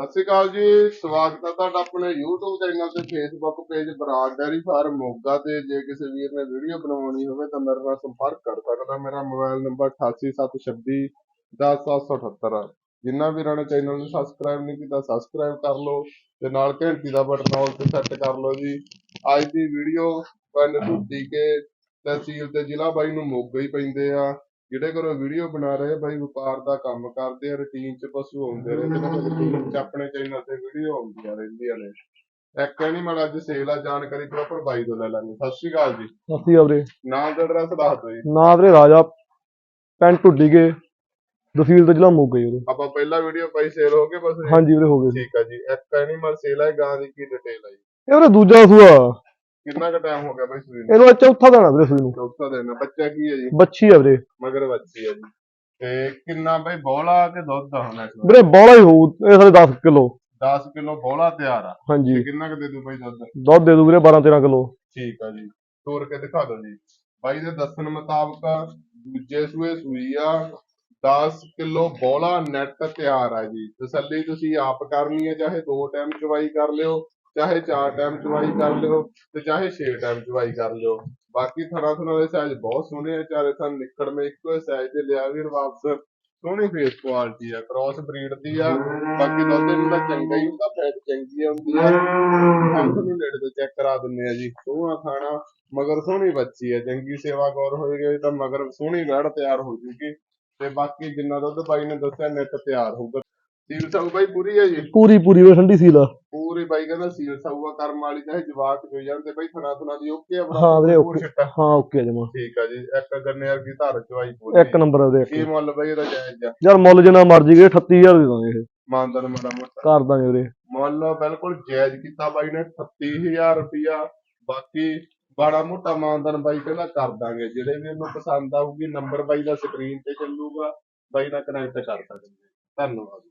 ਸਤਿ ਸ਼੍ਰੀ ਅਕਾਲ ਜੀ, ਸਵਾਗਤ ਹੈ ਤੁਹਾਡਾ ਆਪਣੇ YouTube ਚੈਨਲ ਤੇ Facebook page Brar dairy farm Moga ਤੇ। ਜੇ ਕਿਸੇ ਵੀਰ ਨੇ ਵੀਡੀਓ ਬਣਾਉਣੀ ਹੋਵੇ ਤਾਂ ਮੇਰੇ ਨਾਲ ਸੰਪਰਕ ਕਰ ਸਕਦਾ। ਮੇਰਾ ਮੋਬਾਈਲ ਨੰਬਰ 8876 10778 ਜਿੰਨਾ ਵੀਰਾਂ ਨੇ ਚੈਨਲ ਨੂੰ ਸਬਸਕ੍ਰਾਈਬ ਨਹੀਂ ਕੀਤਾ ਸਬਸਕ੍ਰਾਈਬ ਕਰ ਲਓ ਤੇ ਨਾਲ ਘੰਟੀ ਦਾ ਬਟਨ ਆਲ ਤੇ ਸੈੱਟ ਕਰ ਲਓ ਜੀ। ਅੱਜ ਦੀ ਵੀਡੀਓ ਪਿੰਡ ਢੁੱਡੀ ਕੇ ਤਹਿਸੀਲ ਤੇ ਜ਼ਿਲ੍ਹਾ ਬਾਈ ਨੂੰ ਮੋਗਾ ਹੀ ਪੈਂਦੇ ਆ। ਜਿਹੜੇ ਘਰੋਂ ਵੀਡੀਓ ਬਣਾ ਰਹੇ ਬਾਈ ਵਪਾਰ ਦਾ ਕੰਮ ਕਰਦੇ ਆ ਰੁਟੀਨ 'ਚ ਪਸ਼ੂ ਆਉਂਦੇ ਰਹਿੰਦੇ ਨੇ ਰੁਟੀਨ 'ਚ ਆਪਣੇ ਚੈਨਲ ਤੇ ਵੀਡੀਓ ਆਉਂਦੀਆਂ ਰਹਿੰਦੀਆਂ ਨੇ। ਇੱਕ ਐਨੀਮਲ ਅੱਜ ਸੇਲ ਆ ਜਾਣਕਾਰੀ ਪ੍ਰੋਪਰ ਬਾਈ ਤੋਂ ਲੈ ਲਾਂਗੇ। ਸਤਿ ਸ਼੍ਰੀ ਅਕਾਲ ਜੀ। ਸਸਤੀ ਆ ਵੀਰੇ। ਨਾਮ ਤੇ ਐਡਰੈਸ ਦੱਸ ਦਿਓ ਜੀ ਨਾਂ ਵੀਰੇ ਰਾਜਾ ਪਿੰਡ ਢੁੱਡੀ ਕੇ ਤਹਿਸੀਲ ਤੇ ਜ਼ਿਲ੍ਹਾ ਮੋਗਾ ਜੀ ਆਪਾਂ ਪਹਿਲਾ ਵੀਡੀਓ ਪਾਈ ਸੇਲ ਹੋ ਗਏ ਬਸ? ਹਾਂਜੀ ਵੀਰੇ ਹੋ ਗਏ ਠੀਕ ਆ ਜੀ। ਇੱਕ ਐਨੀਮਲ ਸੇਲ ਹੈ ਗਾਂ ਦੀ ਕੀ ਡਿਟੇਲ ਹੈ ਜੀ? ਇਹ ਵੀਰੇ ਦੂਜਾ ਸੂਆ। ਕਿੰਨਾ ਕੁ ਟਾਈਮ ਹੋ ਗਿਆ ਬਾਈ ਸੂਈ ਨੂੰ? ਇਹਨੂੰ ਅੱਜ ਚੌਥਾ ਦੇਣਾ ਵੀਰੇ ਸੂਈ ਨੂੰ। ਚੌਥਾ ਆ। ਬੱਚਾ ਕੀ ਹੈ ਜੀ? ਬੱਚੀ ਆ ਵੀਰੇ। ਮਗਰ ਬੱਚੀ ਹੈ ਜੀ। ਤੇ ਕਿੰਨਾ ਬਾਈ ਬੋਲਾ ਕਿ ਦੁੱਧ ਆ ਹੁਣ ਇਸ ਵਾਰ? ਵੀਰੇ ਬੋਲਾ ਹੀ ਹੋਊ ਇਹ ਸਾਰੇ 10 ਕਿਲੋ। 10 ਕਿਲੋ ਬੋਲਾ ਤਿਆਰ ਆ। ਤੇ ਹਾਂਜੀ ਕਿੰਨਾ ਕੁ ਦੇ ਦੂ ਬਾਈ ਦੁੱਧ? ਦੁੱਧ ਦੇ ਦੂ ਵੀਰੇ 12 13 ਕਿਲੋ। ਠੀਕ ਆ ਜੀ। ਤੋੜ ਕੇ ਦਿਖਾ ਦਿਓ ਜੀ। ਬਾਈ ਦੇ ਦੱਸਣ ਮੁਤਾਬਕ ਦੂਜੇ ਸੂਏ ਸੂਈ ਆ। 10 ਕਿਲੋ ਬੋਲਾ ਨੈਟ ਤਿਆਰ ਆ ਜੀ। ਤਸੱਲੀ ਤੁਸੀਂ ਆਪ ਕਰਨੀ ਹੈ ਚਾਹੇ ਦੋ ਟਾਈਮ ਚਵਾਈ ਕਰ ਲਿਓ। ਚਾਹੇ ਚਾਰ ਟਾਈਮ ਚਵਾਈ ਕਰ ਲਿਓ ਤੇ ਚਾਹੇ ਛੇ ਟਾਈਮ ਚਵਾਈ ਕਰ ਲਿਓ। ਬਾਕੀ ਥਣਾ ਥਣਾ ਦੇ ਸਾਈਜ਼ ਬਹੁਤ ਸੋਹਣੇ ਆ, ਚਾਰੇ ਥਣ ਨਿਕੜ ਮੇ ਇੱਕੋ ਸਾਈਜ਼ ਤੇ ਲਿਆ ਵੀਰ ਵਾਪਸ ਸੋਹਣੀ ਫੇਸ ਕੁਆਲਿਟੀ ਆ ਕ੍ਰਾਸ ਬਰੀਡ ਦੀ ਆ। ਬਾਕੀ ਦੁੱਧ ਇਹਨਾਂ ਚੰਗਾ ਹੀ ਹੁੰਦਾ ਫੈਟ ਚੰਗੀ ਹੁੰਦੀ ਆ। ਹੱਥ ਨੂੰ ਨੇੜੇ ਤੋਂ ਚੈੱਕ ਕਰਾ ਦਿੰਦੇ ਆ ਜੀ। ਸੋਹਣਾ ਖਾਣਾ, ਮਗਰ ਸੋਹਣੀ ਬੱਚੀ ਆ। ਚੰਗੀ ਸੇਵਾ ਗੌਰ ਹੋਏਗੀ ਤਾਂ ਮਗਰ ਸੋਹਣੀ ਵੜ ਤਿਆਰ ਹੋ ਜੂਗੀ। ਤੇ ਬਾਕੀ ਜਿੰਨਾ ਦੁੱਧ ਬਾਈ ਨੇ ਦੱਸਿਆ ਨਿੱਟ ਤਿਆਰ ਹੋਊਗਾ। ਸੀਲ ਸਾਊ ਬਾਈ ਪੂਰੀ ਹੈ ਜੀ? ਪੂਰੀ ਪੂਰੀ ਵੀਰੇ ਠੰਡੀ ਸੀਲ ਆ। ਬਾਈ ਕਹਿੰਦਾ ਸੀਲ ਸਾਊਗਾ ਕਰਮ ਵਾਲੀ ਚਾਹੇ ਜਵਾਕ ਜੋ ਜਾਂਦੇ ਬਾਈ ਥਣਾ ਥਣਾ ਦੀ ਓਕੇ ਆ ਹਾਂ ਵੀਰੇ। ਛਿੱਟਾ। ਹਾਂ ਓਕੇ ਜਮਾ। ਠੀਕ ਆ ਜੀ ਇੱਕ ਗੰਨੇ ਵਰਗੀ ਧਾਰ ਚਵਾਈ ਪੂਰੀ। ਇੱਕ ਨੰਬਰ ਵੀਰੇ ਕੀ। ਮੁੱਲ ਬਾਈ ਇਹਦਾ ਜਾਇਜ਼ ਆ। ਯਾਰ ਮੁੱਲ ਜਿੰਨਾ ਮਰਜ਼ੀ ਵੀਰੇ 38000 ਦੇ ਦਾਂਗੇ ਇਹ। ਮਾਨਦਾਰ ਮਾੜਾ ਮੋਟਾ ਕਰ ਦਾਂਗੇ ਵੀਰੇ। ਮੁੱਲ ਬਿਲਕੁਲ ਜਾਇਜ਼ ਕੀਤਾ ਬਾਈ ਨੇ 38000 ਰੁਪਿਆ ਬਾਕੀ ਬੜਾ ਮੋਟਾ ਮਾਨਦਾਨ ਬਾਈ ਕਹਿੰਦਾ ਕਰ ਦਾਂਗੇ। ਜਿਹੜੇ ਵੀ ਉਹਨੂੰ ਪਸੰਦ ਆਊਗੀ ਨੰਬਰ ਬਾਈ ਦਾ ਸਕਰੀਨ ਤੇ ਚੱਲੂਗਾ। ਬਾਈ ਨਾਲ ਕਨੈਕਟ ਕਰ ਸਕਦੇ ਧੰਨਵਾਦ।